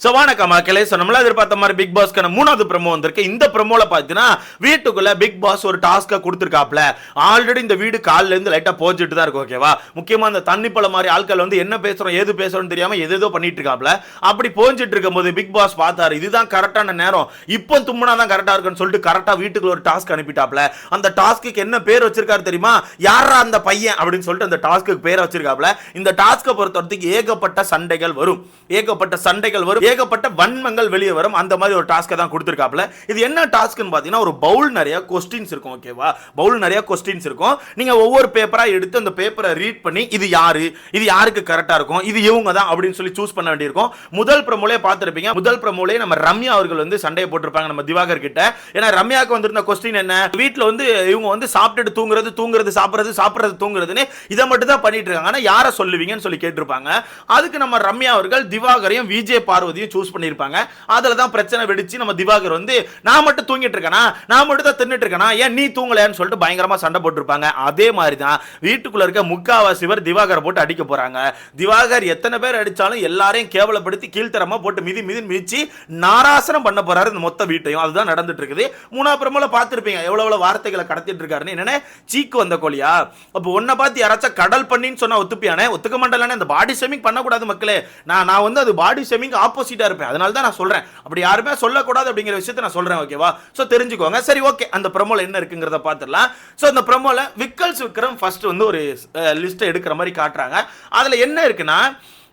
So வணக்கம் மக்களே so நம்மளா எதிர்பார்த்த மாதிரி பிக் பாஸ்க்கான மூணாவது ப்ரமோ வந்திருக்கு. இந்த ப்ரமோல பார்த்தீங்கன்னா வீட்டுக்குள்ள பிக் பாஸ் ஒரு டாஸ்க்கை கொடுத்துருக்காப்ல ஆல்ரெடி இந்த வீடு காலில இருந்து லைட்டா போஞ்சிட்டு தான் இருக்கு ஓகேவா முக்கியமா அந்த தண்ணி பழம் மாதிரி ஆட்கள் வந்து என்ன பேசுறோம் ஏது பேசுறோம்னு தெரியாம எதேதோ பண்ணிட்டு இருக்காப்ல அப்படி போஞ்சிட்டு இருக்கும்போது பிக் பாஸ் பார்த்தாரு இதுதான் கரெக்டான நேரம். இப்போ தும்முனா தான் கரெக்டா இருக்குன்னு சொல்லிட்டு கரெக்டா வீட்டுக்குள்ள ஒரு டாஸ்க் அனுப்பிட்டாப்ல அந்த டாஸ்க்கு என்ன பேர் வச்சிருக்காரு தெரியுமா? யாரா அந்த பையன்? அப்படின்னு சொல்லிட்டு அந்த டாஸ்க்கு பேரை வச்சிருக்காப்ல இந்த டாஸ்க்கை பொறுத்த வரைக்கும் ஏகப்பட்ட சண்டைகள் வரும். ஏகப்பட்ட சண்டைகள் வரும். ஏகப்பட்ட வன்மங்கள் வெளியே வரும். அந்த மாதிரி ஒரு டாஸ்க்கை தான் கொடுத்துருக்காப்புல. இது என்ன டாஸ்க்னு பார்த்தீங்கன்னா ஒரு பவுல் நிறைய கொஸ்டின்ஸ் இருக்கும் ஓகேவா பவுல் நிறைய கொஸ்டின்ஸ் இருக்கும். நீங்க ஒவ்வொரு பேப்பரா எடுத்து அந்த பேப்பரை ரீட் பண்ணி இது யாரு? இது யாருக்கு கரெக்டா இருக்கும்? இது இவங்க தான் அப்படின்னு சொல்லி சூஸ் பண்ண வேண்டியிருக்கும். முதல் பிரமோலே பார்த்துருப்பீங்க. முதல் பிரமோலே நம்ம ரம்யா அவர்கள் வந்து சண்டையை போட்டிருப்பாங்க நம்ம திவாகர் கிட்ட. ஏன்னா ரம்யாவுக்கு வந்திருந்த கொஸ்டின் என்ன? வீட்டில் வந்து இவங்க வந்து சாப்பிட்டுட்டு தூங்குறது தூங்குறது சாப்பிட்றது சாப்பிட்றது தூங்குறதுன்னு இதை மட்டும் தான் பண்ணிட்டு இருக்காங்க. ஆனால் யாரை சொல்லுவீங்கன்னு சொல்லி கேட்டிருப்பாங்க. அதுக்கு நம்ம ரம்யா அவர்கள் திவாகரையும் விஜய் பார்வதியும் சூஸ் பண்ணியிருப்பாங்க. அதில் தான் பிரச்சனை வெடிச்சு நம்ம திவாகர் வந்து நான் மட்டும் தூங்கிட்டு இருக்கேனா? நான் மட்டும் தான் தின்னுட்டு இருக்கேனா? ஏன் நீ தூங்கலையான்னு சொல்லிட்டு பயங்கரமா சண்டை போட்டிருப்பாங்க. அதே மாதிரி தான் வீட்டுக்குள்ள இருக்க முக்காவாசி பேர் திவாகரை போட்டு அடிக்க போறாங்க. திவாகர் எத்தனை பேர் அடிச்சாலும் எல்லாரையும் கேவலப்படுத்தி கீழ்த்தரமா போட்டு மிதி மிதி மிதிச்சு நாராசனம் பண்ண போறாரு இந்த மொத்த வீட்டையும். அதுதான் நடந்துட்டு இருக்குது. மூணாவது பார்த்துருப்பீங்க. எவ்வளவு எவ்வளவு வார்த்தைகளை கடத்திட்டு இருக்காருன்னு. என்னென்ன? சீக்கு வந்த கோழியா? அப்போ உன்னை பார்த்து யாராச்சும் கடல் பண்ணின்னு சொன்னா ஒத்துப்பியானே? ஒத்துக்க மாட்டேன் அந்த பாடி ஷேமிங் பண்ணக்கூடாது மக்களே. நான் நான் வந்து அது பாடி ஷேமிங் ஆப்போசிட்டா இருப்பேன். அதனால தான் நான் சொல்றேன். அப்படி யாருமே சொல்லக்கூடாது அப்படிங்கிற விஷயத்தை நான் சொல்றேன் ஓகேவா ஸோ தெரிஞ்சுக்கோங்க. சரி ஓகே அந்த ப்ரமோல என்ன இருக்குங்கிறத பார்த்துடலாம். ஸோ அந்த ப்ரமோல விக்கல்ஸ் விக்ரம் ஃபர்ஸ்ட் வந்து ஒரு லிஸ்ட்டை எடுக்கிற மாதிரி காட்டுறாங்க. அதில் என்ன இருக்குன்னா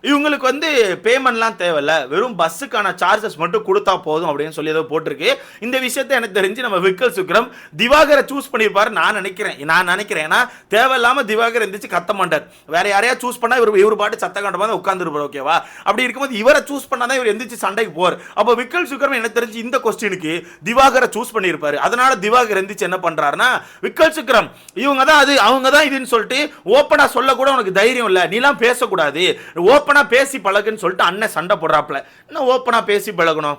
இவங்களுக்கு வந்து பேமெண்ட்லாம் தேவையில்ல. வெறும் பஸ்ஸுக்கான சார்ஜஸ் மட்டும் கொடுத்தா போதும் அப்படின்னு சொல்லி ஏதோ போட்டிருக்கு. இந்த விஷயத்தை எனக்கு தெரிஞ்சு நம்ம விக்கல் சுக்ரம் திவாகரை சூஸ் பண்ணியிருப்பாரு நான் நினைக்கிறேன். நான் நினைக்கிறேன். ஏன்னா தேவையில்லாமல் திவாகர் எந்திரிச்சு கத்த மாட்டார். வேற யாரையா சூஸ் பண்ணால் இவர் இவர் பாட்டு சத்த கண்டமாக உட்காந்துருப்பார் ஓகேவா அப்படி இருக்கும்போது இவரை சூஸ் பண்ணால் தான் இவர் எந்திரிச்சு சண்டைக்கு போவார். அப்போ விக்கல் சுக்ரம் எனக்கு தெரிஞ்சு இந்த கொஸ்டினுக்கு திவாகரை சூஸ் பண்ணியிருப்பாரு. அதனால திவாகர் எந்திரிச்சு என்ன பண்ணுறாருன்னா விக்கல் சுக்ரம் இவங்க தான் அது அவங்க தான் இதுன்னு சொல்லிட்டு ஓப்பனாக சொல்லக்கூட உனக்கு தைரியம் இல்லை. நீலாம் பேசக்கூடாது. ஓப்பனா பேசி பழகுன்னு சொல்லிட்டு அண்ணன் சண்டை போடுறாப்புல. இன்னும் ஓப்பனாக பேசி பழகணும்?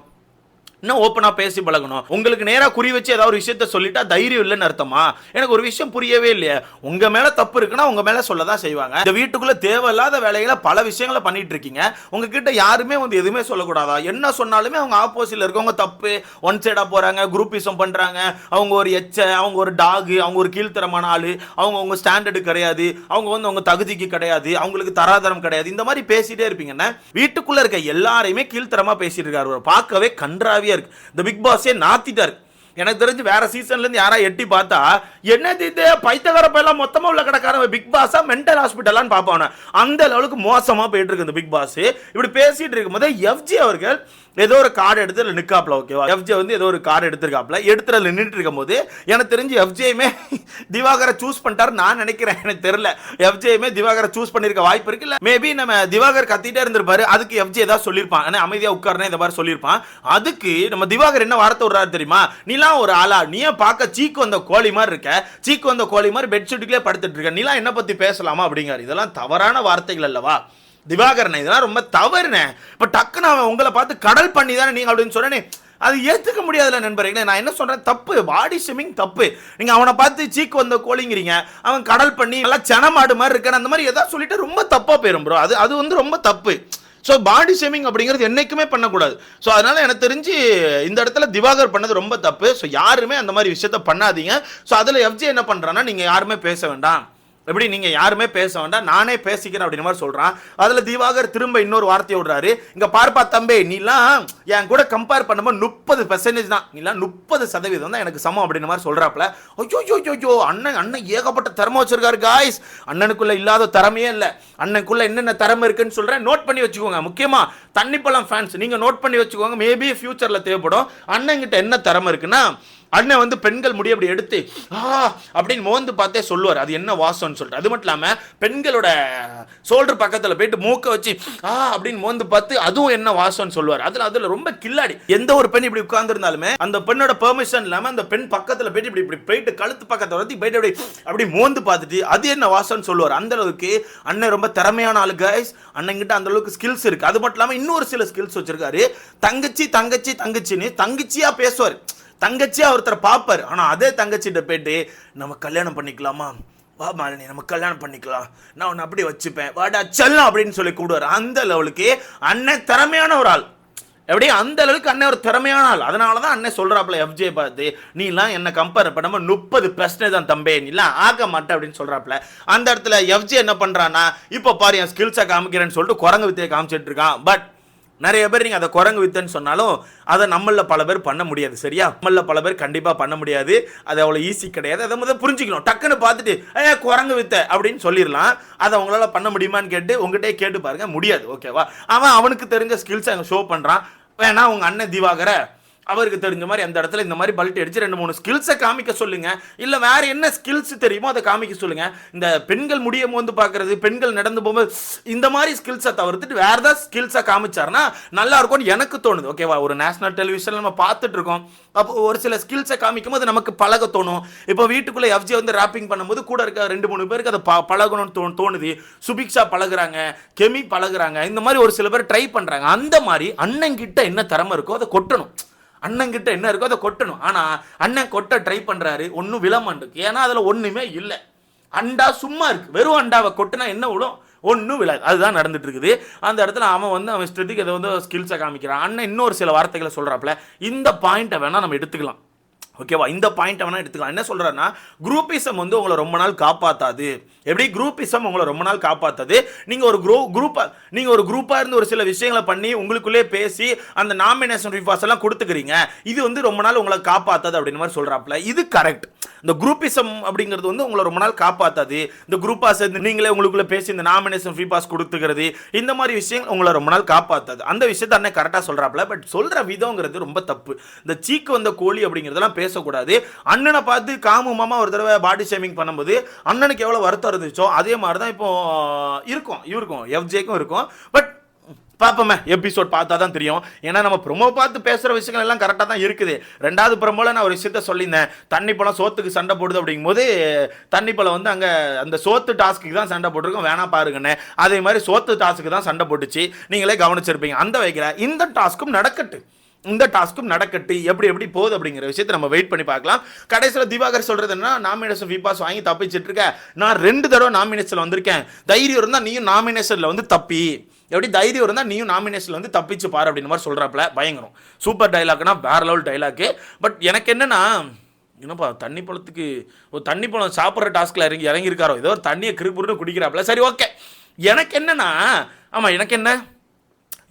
இன்னும் ஓப்பனாக பேசி பழகணும். உங்களுக்கு நேராக குறி வச்சு ஏதாவது ஒரு விஷயத்த சொல்லிட்டா தைரியம் இல்லைன்னு அர்த்தமா? எனக்கு ஒரு விஷயம் புரியவே இல்லையே. உங்க மேல தப்பு இருக்குன்னா உங்க மேல சொல்ல தான் செய்வாங்க. இந்த வீட்டுக்குள்ள தேவையில்லாத வேலைகளை பல விஷயங்களை பண்ணிட்டு இருக்கீங்க. உங்ககிட்ட யாருமே வந்து எதுவுமே சொல்லக்கூடாதா? என்ன சொன்னாலுமே அவங்க ஆப்போசிட்ல இருக்கவங்க தப்பு. ஒன் சைடா போறாங்க குரூப்பிசம் பண்றாங்க. அவங்க ஒரு எச்ச அவங்க ஒரு டாகு அவங்க ஒரு கீழ்த்தரமான ஆளு. அவங்க உங்க ஸ்டாண்டர்டு கிடையாது. அவங்க வந்து அவங்க தகுதிக்கு கிடையாது. அவங்களுக்கு தராதரம் கிடையாது. இந்த மாதிரி பேசிட்டே இருப்பீங்கன்னா வீட்டுக்குள்ள இருக்க எல்லாரையுமே கீழ்த்தரமா பேசிட்டு இருக்காரு. பார்க்கவே பார்க்கவே கன்றாவியா இருக்குது இந்த பிக் பாஸே நாத்திட்டார். எனக்கு தெரிஞ்சு வேற சீசன்ல இருந்து யாரா எட்டி பார்த்தா என்ன இது பைத்தகார எல்லாம் மொத்தமா உள்ள கடைக்காரன் பிக் பாஸா மென்டல் ஹாஸ்பிட்டலான்னு பார்ப்பான அந்த லெவலுக்கு மோசமா போயிட்டு இருக்கு இந்த பிக் பாஸ் இப்படி பேசிட்டு இருக்கும்போது எஃப்ஜி அவர்கள் ஏதோ ஒரு கார்டு எடுத்து அதில் நிற்காப்ல ஓகேவா எஃப்ஜே வந்து ஏதோ ஒரு கார்டு எடுத்திருக்காப்ல. எடுத்து அதில் நின்றுட்டு இருக்கும்போது எனக்கு தெரிஞ்சு எஃப்ஜேயுமே திவாகரை சூஸ் பண்ணிட்டாரு நான் நினைக்கிறேன். எனக்கு தெரியல. எஃப்ஜேயுமே திவாகரை சூஸ் பண்ணிருக்க வாய்ப்பு இருக்குல்ல மேபி நம்ம திவாகர் கத்திட்டே இருந்திருப்பாரு. அதுக்கு எஃப்ஜே ஏதாவது சொல்லியிருப்பான். ஆனால் அமைதியாக உட்காரனே இந்த மாதிரி சொல்லியிருப்பான். அதுக்கு நம்ம திவாகர் என்ன வார்த்தை விடுறாரு தெரியுமா? நீலாம் ஒரு ஆளா? நீயே பார்க்க சீக்கு வந்த கோழி மாதிரி இருக்க? சீக்கு வந்த கோழி மாதிரி பெட்ஷீட்டுக்குள்ளே படுத்துட்டு இருக்க? நீலாம் என்ன பற்றி பேசலாமா அப்படிங்கிறார். இதெல்லாம் தவறான வார்த்தைகள் அல்லவா? திவாகரனே இதெல்லாம் ரொம்ப தவறுனே. இப்போ டக்குன்னு அவன் உங்களை பார்த்து கடல் பண்ணி தானே நீங்கள் அப்படின்னு சொன்னேனே அது ஏற்றுக்க முடியாதுல நண்பர்களே நான் என்ன சொல்கிறேன் தப்பு பாடி ஷிமிங் தப்பு. நீங்கள் அவனை பார்த்து சீக்கு வந்த கோழிங்கிறீங்க அவன் கடல் பண்ணி நல்லா செனமாடு மாதிரி இருக்கான் அந்த மாதிரி எதாவது சொல்லிட்டு ரொம்ப தப்பாக போயிடும் ப்ரோ அது அது வந்து ரொம்ப தப்பு. ஸோ பாடி ஷேமிங் அப்படிங்கிறது என்றைக்குமே பண்ணக்கூடாது. ஸோ அதனால் எனக்கு தெரிஞ்சு இந்த இடத்துல திவாகர் பண்ணது ரொம்ப தப்பு. ஸோ யாருமே அந்த மாதிரி விஷயத்த பண்ணாதீங்க. ஸோ அதில் எஃப்ஜி என்ன பண்ணுறான்னா நீங்கள் யாருமே பேச வேண்டாம். எப்படி நீங்கள் யாருமே பேச வேண்டாம் நானே பேசிக்கிறேன் அப்படின்ற மாதிரி சொல்கிறான் அதில் திவாகர் திரும்ப இன்னொரு வார்த்தையை விடுறாரு. இங்கே பார்ப்பா தம்பி நீலாம் என் கூட கம்பேர் பண்ணும்போது முப்பது பெர்சன்டேஜ் தான். நீலாம் முப்பது சதவீதம் தான் எனக்கு சமம் அப்படின்ற மாதிரி சொல்கிறாப்புல ஐயோ ஐயோ ஐயோ அண்ணன் அண்ணன் ஏகப்பட்ட திறமை வச்சிருக்காரு காய்ஸ் அண்ணனுக்குள்ள இல்லாத திறமையே இல்லை. அண்ணனுக்குள்ள என்னென்ன திறமை இருக்குன்னு சொல்கிறேன் நோட் பண்ணி வச்சுக்கோங்க. முக்கியமாக பழம் ஃபேன்ஸ் நீங்கள் நோட் பண்ணி வச்சுக்கோங்க. மேபி ஃபியூச்சரில் தேவைப்படும். அண்ணன்கிட்ட என்ன திறமை இருக்குன்னா அண்ணன் வந்து பெண்கள் முடி அப்படி எடுத்து ஆ அப்படின்னு மோந்து பார்த்தே சொல்லுவார். அது என்ன வாசம்னு சொல்லிட்டு. அது மட்டும் இல்லாமல் பெண்களோட சோல்டர் பக்கத்தில் போயிட்டு மூக்க வச்சு ஆ அப்படின்னு மோந்து பார்த்து அதுவும் என்ன வாசம்னு சொல்லுவார். அதில் அதில் ரொம்ப கில்லாடி. எந்த ஒரு பெண் இப்படி உட்கார்ந்துருந்தாலுமே அந்த பெண்ணோட பெர்மிஷன் இல்லாமல் அந்த பெண் பக்கத்தில் போயிட்டு இப்படி இப்படி போயிட்டு கழுத்து பக்கத்தில் வந்து போயிட்டு அப்படி அப்படி மோந்து பார்த்துட்டு அது என்ன வாசம்னு சொல்லுவார். அந்த அளவுக்கு அண்ணன் ரொம்ப திறமையான ஆளு கைஸ் அண்ணங்கிட்ட அந்த அளவுக்கு ஸ்கில்ஸ் இருக்கு. அது மட்டும் இல்லாமல் இன்னொரு சில ஸ்கில்ஸ் வச்சிருக்காரு. தங்கச்சி தங்கச்சி தங்கச்சின்னு தங்கச்சியா பேசுவார். தங்கச்சியாக ஒருத்தரை பார்ப்பார். ஆனால் அதே தங்கச்சிட்ட போயிட்டு நம்ம கல்யாணம் பண்ணிக்கலாமா? வா மாலினி நம்ம கல்யாணம் பண்ணிக்கலாம். நான் உன்னை அப்படி வச்சுப்பேன். வாடா செல்லம் அப்படின்னு சொல்லி கூடுவார் அந்த லெவலுக்கு அண்ணன் திறமையான ஒரு ஆள். எப்படி அந்த அளவுக்கு அண்ணன் ஒரு திறமையான ஆள். அதனால தான் அண்ணன் சொல்கிறாப்புல எஃப்ஜே பார்த்து நீலாம் என்ன கம்பேர் பண்ணாம முப்பது பிரச்சனை தான் தம்பே. நீலாம் ஆக மாட்டேன் அப்படின்னு சொல்கிறாப்புல அந்த இடத்துல எஃப்ஜே என்ன பண்ணுறான்னா இப்போ பாரு என் ஸ்கில்ஸை காமிக்கிறேன்னு சொல்லிட்டு குரங்கு வித்தியை காமிச்சிட்டு இருக்கான். பட் நிறைய பேர் நீங்கள் அதை குரங்கு வித்தன்னு சொன்னாலும் அதை நம்மளில் பல பேர் பண்ண முடியாது சரியா? நம்மளில் பல பேர் கண்டிப்பாக பண்ண முடியாது. அது அவ்வளோ ஈஸி கிடையாது. அதை முதல் புரிஞ்சுக்கணும். டக்குன்னு பார்த்துட்டு ஏ குரங்கு வித்த அப்படின்னு சொல்லிடலாம். அதை உங்களால் பண்ண முடியுமான்னு கேட்டு உங்ககிட்டயே கேட்டு பாருங்க. முடியாது ஓகேவா? அவன் அவனுக்கு தெரிஞ்ச ஸ்கில்ஸை அங்கே ஷோ பண்ணுறான் வேணா உங்கள் அண்ணன் தீவாகரை அவருக்கு தெரிஞ்ச மாதிரி அந்த இடத்துல இந்த மாதிரி பல்ட் அடிச்சு ரெண்டு மூணு ஸ்கில்ஸை காமிக்க சொல்லுங்க. இல்லை வேற என்ன ஸ்கில்ஸ் தெரியுமோ அதை காமிக்க சொல்லுங்க. இந்த பெண்கள் முடியும் வந்து பார்க்கறது பெண்கள் நடந்து போகும்போது இந்த மாதிரி ஸ்கில்ஸை தவிர்த்துட்டு வேற ஏதாவது ஸ்கில்ஸை காமிச்சாருன்னா நல்லா இருக்கும்னு எனக்கு தோணுது. ஓகேவா ஒரு நேஷனல் டெலிவிஷன்ல நம்ம பார்த்துட்டு இருக்கோம். அப்போ ஒரு சில ஸ்கில்ஸை காமிக்கும் போது நமக்கு பழக தோணும். இப்போ வீட்டுக்குள்ளே எஃப்ஜி வந்து ராப்பிங் பண்ணும்போது கூட இருக்க ரெண்டு மூணு பேருக்கு அதை ப- பழகணும்னு தோ தோணுது. சுபிக்ஷா பழகுறாங்க கெமி பழகுறாங்க. இந்த மாதிரி ஒரு சில பேர் ட்ரை பண்ணுறாங்க அந்த மாதிரி அண்ணன் கிட்ட என்ன திறமை இருக்கோ அதை கொட்டணும். அண்ணங்கிட்ட என்ன இருக்கோ அதை கொட்டணும். ஆனால் அண்ணன் கொட்ட ட்ரை பண்ணுறாரு ஒன்றும் விழமாண்டுக்கு ஏன்னா அதில் ஒன்றுமே இல்லை. அண்டா சும்மா இருக்குது வெறும் அண்டாவை கொட்டினா என்ன விழும்? ஒன்றும் விழாது. அதுதான் நடந்துட்டு இருக்குது. அந்த இடத்துல அவன் வந்து அவன் ஸ்ட்ரெத்துக்கு இதை வந்து ஸ்கில்ஸை காமிக்கிறான். அண்ணன் இன்னொரு சில வார்த்தைகளை சொல்கிறாப்புல இந்த பாயிண்ட்டை வேணால் நம்ம எடுத்துக்கலாம். ஓகேவா? இந்த பாயிண்ட் வேணால் எடுத்துக்கலாம். என்ன சொல்கிறேன்னா குரூப்பிசம் வந்து உங்களை ரொம்ப நாள் காப்பாற்றாது எப்படி? குரூப்பிசம் உங்களை ரொம்ப நாள் காப்பாற்றாது நீங்கள் ஒரு குரூ குரூப்பாக நீங்கள் ஒரு குரூப்பாக இருந்து ஒரு சில விஷயங்களை பண்ணி உங்களுக்குள்ளே பேசி அந்த நாமினேஷன் ரிஃபாஸ் எல்லாம் கொடுத்துக்கிறீங்க. இது வந்து ரொம்ப நாள் உங்களை காப்பாற்றாது அப்படின்னு மாதிரி சொல்கிறாப்புல இது கரெக்ட் இந்த குரூப்பிசம் அப்படிங்கிறது வந்து உங்களை ரொம்ப நாள் காப்பாற்றாது இந்த குரூப்பாக சேர்ந்து நீங்களே உங்களுக்குள்ளே பேசி இந்த நாமினேஷன் ஃப்ரீ பாஸ் கொடுத்துக்கிறது இந்த மாதிரி விஷயங்கள் உங்களை ரொம்ப நாள் காப்பாற்றாது அந்த விஷயத்த அண்ணன் கரெக்டாக சொல்கிறாப்புல பட் சொல்கிற விதங்கிறது ரொம்ப தப்பு. இந்த சீக்கு வந்த கோழி அப்படிங்கிறதெல்லாம் பேசக்கூடாது. அண்ணனை பார்த்து காமு மாமா ஒரு தடவை பாடி ஷேமிங் பண்ணும்போது அண்ணனுக்கு எவ்வளோ வருத்தம் இருந்துச்சோ அதே மாதிரி தான் இப்போ இருக்கும். இவருக்கும் எஃப்ஜேக்கும் இருக்கும். பட் பார்ப்போமே. எபிசோட் பார்த்தா தான் தெரியும். ஏன்னா நம்ம ப்ரொமோ பார்த்து பேசுகிற விஷயங்கள் எல்லாம் கரெக்டாக தான் இருக்குது. ரெண்டாவது ப்ரொமோவில் நான் ஒரு விஷயத்த சொல்லியிருந்தேன். தண்ணி பழம் சோத்துக்கு சண்டை போடுது அப்படிங்கும்போது தண்ணி பழம் வந்து அங்கே அந்த சோத்து டாஸ்க்கு தான் சண்டை போட்டிருக்கோம். வேணா பாருங்கண்ணே அதே மாதிரி சோத்து டாஸ்க்கு தான் சண்டை போட்டுச்சு. நீங்களே கவனிச்சிருப்பீங்க. அந்த வகையில் இந்த டாஸ்க்கும் நடக்கட்டு. இந்த டாஸ்க்கும் நடக்கட்டு எப்படி எப்படி போகுது அப்படிங்கிற விஷயத்தை நம்ம வெயிட் பண்ணி பார்க்கலாம். கடைசியில் திவாகர் சொல்கிறது என்ன நாமினேஷன் விபாஸ் வாங்கி தப்பிச்சிட்டு இருக்க. நான் ரெண்டு தடவை நாமினேஷன் வந்திருக்கேன். தைரியம் இருந்தால் நீயும் நாமினேஷனில் வந்து தப்பி. எப்படி தைரியம் இருந்தால் நீயும் நாமினேஷனில் வந்து தப்பிச்சு பாரு அப்படின்னு மாதிரி சொல்கிறாப்புல பயங்கரம். சூப்பர் டைலாக்னா வேற லெவல் டைலாக்கு பட் எனக்கு என்னென்னா என்னப்பா தண்ணி பழத்துக்கு ஒரு தண்ணி பழம் சாப்பிட்ற டாஸ்கில் இறங்கி இறங்கியிருக்காரோ? ஏதோ ஒரு தண்ணியை கிருப்புருன்னு குடிக்கிறாப்புல. சரி ஓகே எனக்கு என்னன்னா ஆமாம் எனக்கு என்ன?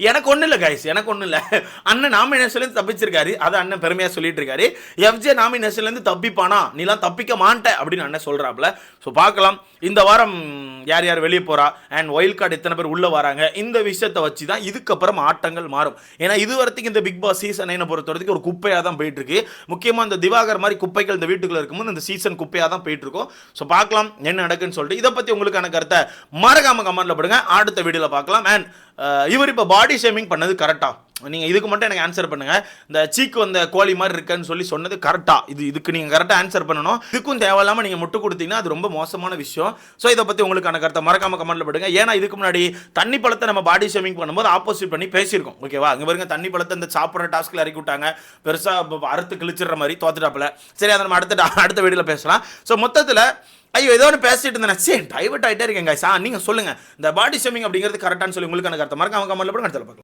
எனக்கு ஒன்றும் இல்லை கைஸ் எனக்கு ஒன்றும் இல்லை. அண்ணன் நாமினேஷன்லேருந்து தப்பிச்சிருக்காரு. அதை அண்ணன் பெருமையாக சொல்லிட்டு இருக்காரு எஃப்ஜே நாமினேஷன்லேருந்து தப்பிப்பானா? நீலாம் தப்பிக்க மாட்டேன் அப்படின்னு அண்ணன் சொல்கிறாப்புல ஸோ பார்க்கலாம். இந்த வாரம் யார் யார் வெளியே போகிறா அண்ட் ஒயில் கார்டு எத்தனை பேர் உள்ளே வராங்க? இந்த விஷயத்தை வச்சு தான் இதுக்கப்புறம் ஆட்டங்கள் மாறும். ஏன்னா இது வரைக்கும் இந்த பிக் பாஸ் சீசன் என்ன பொறுத்த வரைக்கும் ஒரு குப்பையாக தான் போயிட்டுருக்கு. முக்கியமாக இந்த திவாகர் மாதிரி குப்பைகள் இந்த வீட்டுக்குள்ளே இருக்கும்போது இந்த சீசன் குப்பையாக தான் போயிட்டுருக்கும். ஸோ பார்க்கலாம் என்ன நடக்குன்னு சொல்லிட்டு. இதை பற்றி உங்களுக்கான கருத்தை மறக்காம கமெண்ட்ல போடுங்க. அடுத்த வீடியோவில் பார்க்கலாம். அண்ட் இவர் இப்போ பாடி ஷேமிங் பண்ணது கரெக்டாக நீங்கள் இதுக்கு மட்டும் எனக்கு ஆன்சர் பண்ணுங்கள் இந்த சீக்கு வந்த கோழி மாதிரி இருக்குன்னு சொல்லி சொன்னது கரெக்டாக இது இதுக்கு நீங்கள் கரெக்டாக ஆன்சர் பண்ணணும். இதுக்கும் தேவையில்லாமல் நீங்கள் முட்டு கொடுத்தீங்கன்னா அது ரொம்ப மோசமான விஷயம். ஸோ இதை பற்றி உங்களுக்கான கருத்தை மறக்காம கமெண்ட்ல போடுங்க. ஏன்னா இதுக்கு முன்னாடி தண்ணி பழத்தை நம்ம பாடி ஷேமிங் பண்ணும்போது ஆப்போசிட் பண்ணி பேசியிருக்கோம். ஓகேவா அங்கே பாருங்க தண்ணி பழத்தை இந்த சாப்பிட்ற டாஸ்க்கில் இறக்கி விட்டாங்க. பெருசாக அறுத்து கிழிச்சிடுற மாதிரி தோத்துட்டாப்பில். சரி அதை நம்ம அடுத்த அடுத்த வீடியோவில் பேசலாம். ஸோ மொத்தத்தில் ஐயோ ஏதோ ஒன்று பேசிட்டு இருந்தேன். சரி டைவர்ட் ஆகிட்டே இருக்கேன் சார் நீங்கள் சொல்லுங்கள் இந்த பாடி ஷேமிங் அப்படிங்கிறது கரெக்டானு சொல்லி உங்களுக்கான கருத்தை மறக்காம கமெண்ட்ல கூட அடுத்த பார்க்கலாம்.